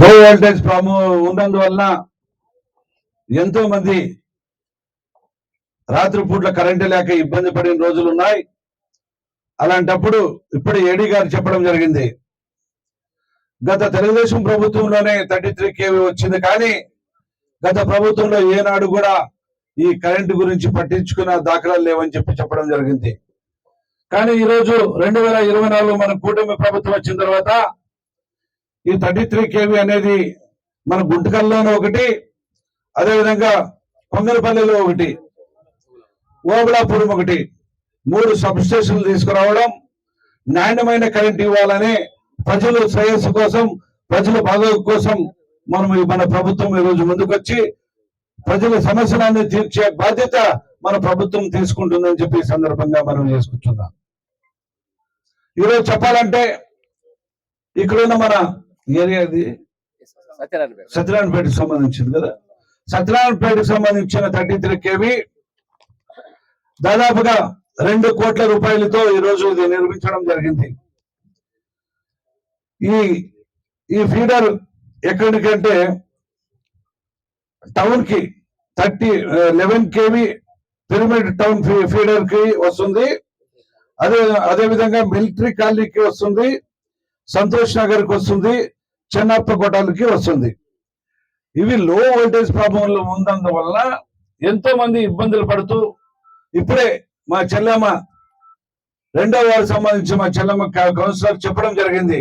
లో voltage problem ఉన్నందువల్ల ఎంతో మంది రాత్రిపూట్ల కరెంటు లేక ఇబ్బంది పడిన రోజులు ఉన్నాయి. అలాంటప్పుడు ఇప్పుడు ఏడీ గారు చెప్పడం జరిగింది. గత తెలుగుదేశం ప్రభుత్వంలోనే థర్టీ త్రీ కేవీ వచ్చింది కానీ గత ప్రభుత్వంలో ఏనాడు కూడా ఈ కరెంటు గురించి పట్టించుకున్న దాఖలాలు లేవని చెప్పి చెప్పడం జరిగింది. కానీ ఈ రోజు రెండు వేల ఇరవై నాలుగు మన కూటమి ప్రభుత్వం వచ్చిన తర్వాత ఈ థర్టీ త్రీ కేవీ అనేది మన గుంటకల్లోనూ ఒకటి అదేవిధంగా కొంగరపల్లిలో ఒకటి ఓబలాపురం ఒకటి. మూడు సబ్ స్టేషన్లు తీసుకురావడం నాణ్యమైన కరెంట్ ఇవ్వాలని ప్రజలు శ్రేయస్సు కోసం ప్రజల బాగోగు కోసం మనం మన ప్రభుత్వం ఈ రోజు ముందుకొచ్చి ప్రజల సమస్యలన్నీ తీర్చే బాధ్యత మన ప్రభుత్వం తీసుకుంటుందని చెప్పి సందర్భంగా మనం చేసుకుంటున్నాం. ఈరోజు చెప్పాలంటే ఇక్కడున్న మన ఏరియా సత్యనారాయణ సత్యనారాయణపేటకు సంబంధించింది కదా. సత్యనారాయణపేటకు సంబంధించిన థర్టీ త్రీ కేవీ దాదాపుగా రెండు కోట్ల రూపాయలతో ఈ రోజు ఇది నిర్మించడం జరిగింది. ఈ ఈ ఫీడర్ ఎక్కడికంటే టౌన్కి thirty eleven KV pyramid town ఫీడర్కి వస్తుంది. అదే అదే విధంగా మిలిటరీ కాలనీకి వస్తుంది. సంతోష్ నగర్కి వస్తుంది చెన్నప్ప కోటాలకి వస్తుంది. ఇవి లో వోల్టేజ్ ప్రాబ్లంలో ఉన్నందువల్ల ఎంతో మంది ఇబ్బందులు పడుతూ ఇప్పుడే మా చెల్లెమ్మ రెండో వారికి సంబంధించి మా చెల్లమ్మ కౌన్సిలర్ చెప్పడం జరిగింది.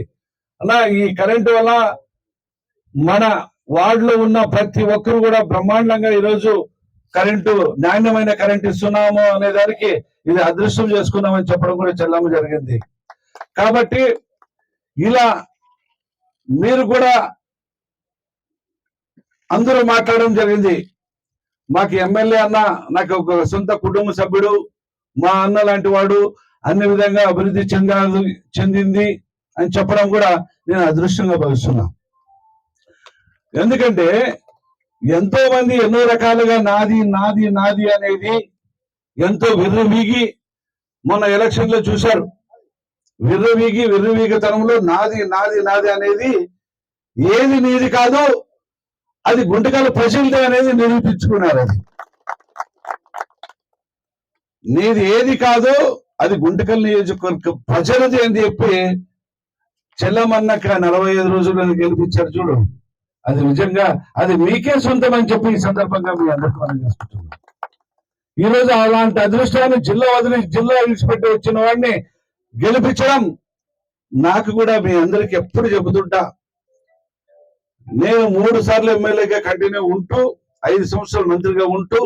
అలా ఈ కరెంటు వల్ల మన వార్డులో ఉన్న ప్రతి ఒక్కరు కూడా బ్రహ్మాండంగా ఈరోజు కరెంటు నాణ్యమైన కరెంట్ ఇస్తున్నాము అనే దానికి ఇది అదృష్టం చేసుకున్నామని చెప్పడం కూడా చెల్లమ్మ జరిగింది. కాబట్టి ఇలా మీరు కూడా అందరూ మాట్లాడడం జరిగింది. మాకు ఎమ్మెల్యే అన్న నాకు ఒక సొంత కుటుంబ సభ్యుడు మా అన్న లాంటి వాడు అన్ని విధంగా అభివృద్ధి చెందాలి చెందింది అని చెప్పడం కూడా నేను అదృష్టంగా భావిస్తున్నా ఎందుకంటే ఎంతో మంది ఎన్నో రకాలుగా నాది నాది నాది అనేది ఎంతో విర్రవీగి మొన్న ఎలక్షన్లో చూశారు. విర్రవీగి విర్రవీగతనంలో నాది నాది నాది అనేది ఏది నీది కాదు అది గుంటకాల ప్రజలదే అనేది నిరూపించుకున్నారు అది. నీది ఏది కాదో అది గుంటకల్ నియోజకవర్గ ప్రజలది అని చెప్పి చెల్లమన్నక నలభై ఐదు రోజులు గెలిపించారు చూడు. అది నిజంగా అది మీకే సొంతం అని చెప్పి ఈ సందర్భంగా మీ అందరికీ మనం చేసుకుంటున్నాం ఈ రోజు అలాంటి అదృష్టాన్ని జిల్లా వదిలి జిల్లా విడిచిపెట్టి వచ్చిన వాడిని గెలిపించడం. నాకు కూడా మీ అందరికి ఎప్పుడు చెబుతుంటా. నేను మూడు సార్లు ఎమ్మెల్యేగా కంటిన్యూ ఉంటూ ఐదు సంవత్సరాలు మంత్రిగా ఉంటూ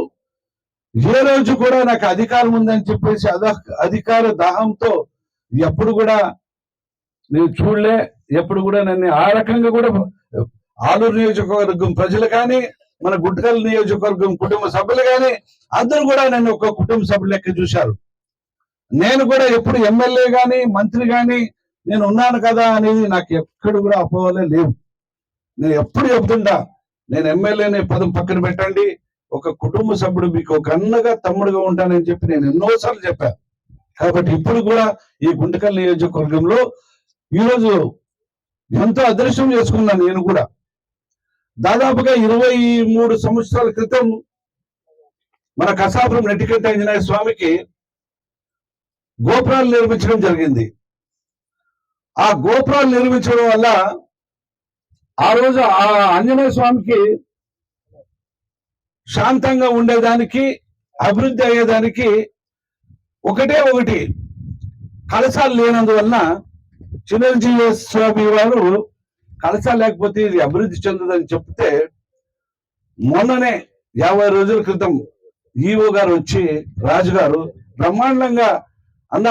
ఏ రోజు కూడా నాకు అధికారం ఉందని చెప్పేసి అద అధికార దాహంతో ఎప్పుడు కూడా నేను చూడలే. ఎప్పుడు కూడా నన్ను ఆ రకంగా కూడా ఆలూరు నియోజకవర్గం ప్రజలు కానీ మన గుంటకల్ నియోజకవర్గం కుటుంబ సభ్యులు కానీ అందరూ కూడా నన్ను ఒక కుటుంబ సభ్యులు లెక్క చూశారు. నేను కూడా ఎప్పుడు ఎమ్మెల్యే కానీ మంత్రి కానీ నేను ఉన్నాను కదా అనేది నాకు ఎక్కడ కూడా అపోహలే లేవు. నేను ఎప్పుడు చెప్తుంటా నేను ఎమ్మెల్యేని పదం పక్కన పెట్టండి ఒక కుటుంబ సభ్యుడు మీకు ఒక అన్నగా తమ్ముడుగా ఉంటానని చెప్పి నేను ఎన్నోసార్లు చెప్పాను కాబట్టి ఇప్పుడు కూడా ఈ గుంటకల్ నియోజకవర్గంలో ఈరోజు ఎంతో అదృష్టం చేసుకున్నాను నేను కూడా. దాదాపుగా ఇరవై మూడు సంవత్సరాల క్రితం మన కసాపురం నెట్టికంట ఆంజనేయ స్వామికి గోపురాలు నిర్మించడం జరిగింది. ఆ గోపురాలు నిర్మించడం వల్ల ఆ రోజు ఆ ఆంజనేయ స్వామికి శాంతంగా ఉండేదానికి అభివృద్ధి అయ్యేదానికి ఒకటే ఒకటి కలశాలు లేనందువలన చిరంజీవి స్వామి వారు కలశాలు లేకపోతే ఇది అభివృద్ధి చెందదని చెప్తే మొన్ననే యాభై రోజుల క్రితం ఈఓ గారు వచ్చి రాజు గారు బ్రహ్మాండంగా అన్న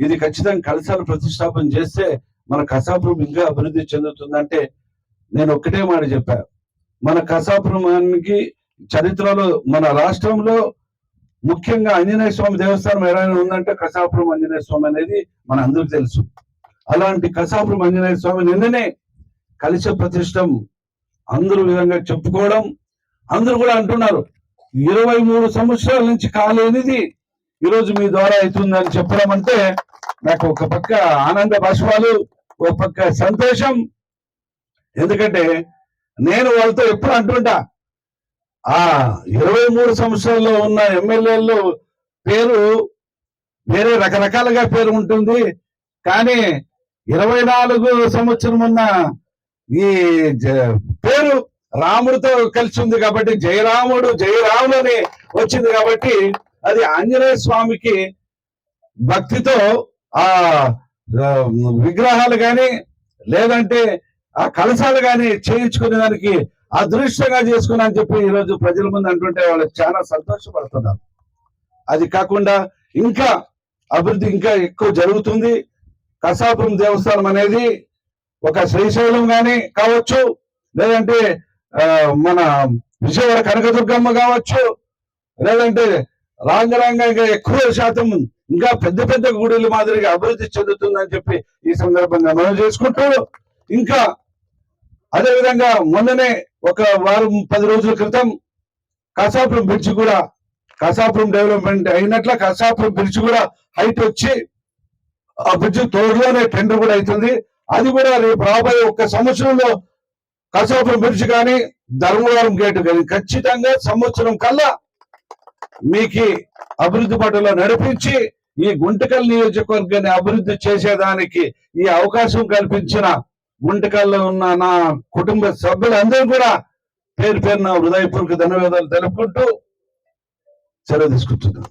ఇది ఖచ్చితంగా కలశాలు ప్రతిష్టాపన చేస్తే మన కసాపురం ఇంకా అభివృద్ధి చెందుతుందంటే నేను ఒక్కటే మాట చెప్పా. మన కసాపురానికి చరిత్రలో మన రాష్ట్రంలో ముఖ్యంగా ఆంజనేయ స్వామి దేవస్థానం ఏదైనా ఉందంటే కసాపురం ఆంజనేయ స్వామి అనేది మన అందరికి తెలుసు. అలాంటి కసాపురం ఆంజనేయ స్వామి నిన్ననే కలిసి ప్రతిష్టం అందరూ విధంగా చెప్పుకోవడం అందరూ కూడా అంటున్నారు ఇరవై మూడు సంవత్సరాల నుంచి కాలేనిది ఈరోజు మీ ద్వారా అవుతుందని చెప్పడం అంటే నాకు ఒక పక్క ఆనంద బాష్పాలు ఒక పక్క సంతోషం. ఎందుకంటే నేను వాళ్ళతో ఎప్పుడు అంటుంటా ఆ ఇరవై మూడు సంవత్సరాల్లో ఉన్న ఎమ్మెల్యేలు పేరు వేరే రకరకాలుగా పేరు ఉంటుంది. కానీ ఇరవై నాలుగు సంవత్సరం ఉన్న ఈ జ- పేరు రాముడితో కలిసి ఉంది కాబట్టి జయరాముడు జయరాముడు అని వచ్చింది కాబట్టి అది ఆంజనేయ స్వామికి భక్తితో ఆ విగ్రహాలు కానీ లేదంటే ఆ కలశాలు కానీ చేయించుకునే దానికి అదృష్టంగా చేసుకున్నా అని చెప్పి ఈ రోజు ప్రజల ముందు అంటుంటే వాళ్ళు చాలా సంతోషపడుతున్నారు. అది కాకుండా ఇంకా అభివృద్ధి ఇంకా ఎక్కువ జరుగుతుంది. కసాపురం దేవస్థానం అనేది ఒక శ్రీశైలం కానీ కావచ్చు లేదంటే ఆ, మన విజయవాడ కనకదుర్గమ్మ కావచ్చు లేదంటే రాంగరంగంగా ఎక్కువ శాతం ఇంకా పెద్ద పెద్ద గుడుల మాదిరిగా అభివృద్ధి చెందుతుందని చెప్పి ఈ సందర్భంగా మనం చేసుకుంటూ ఇంకా అదే విధంగా మొన్ననే ఒక వారం పది రోజుల క్రితం కసాపురం బ్రిడ్జ్ కూడా కసాపురం డెవలప్మెంట్ అయినట్ల కసాపురం బ్రిడ్జ్ కూడా హైట్ వచ్చి ఆ బ్రిడ్జ్ త్వరలోనే టెండర్ కూడా అవుతుంది. అది కూడా రేపు రాబోయే ఒక్క సంవత్సరంలో కసాపురం బ్రిడ్జ్ కానీ ధర్మవరం గేట్ కానీ ఖచ్చితంగా సంవత్సరం కల్లా మీకు అభివృద్ధి పట్టులో నడిపించి ఈ గుంటకల్ నియోజకవర్గాన్ని అభివృద్ధి చేసేదానికి ఈ అవకాశం కల్పించిన గుంటకల్లో ఉన్న నా కుటుంబ సభ్యులందరూ కూడా పేరు పేరున హృదయపూర్వక ధన్యవాదాలు తెలుపుకుంటూ సెలవు తీసుకుంటున్నాను.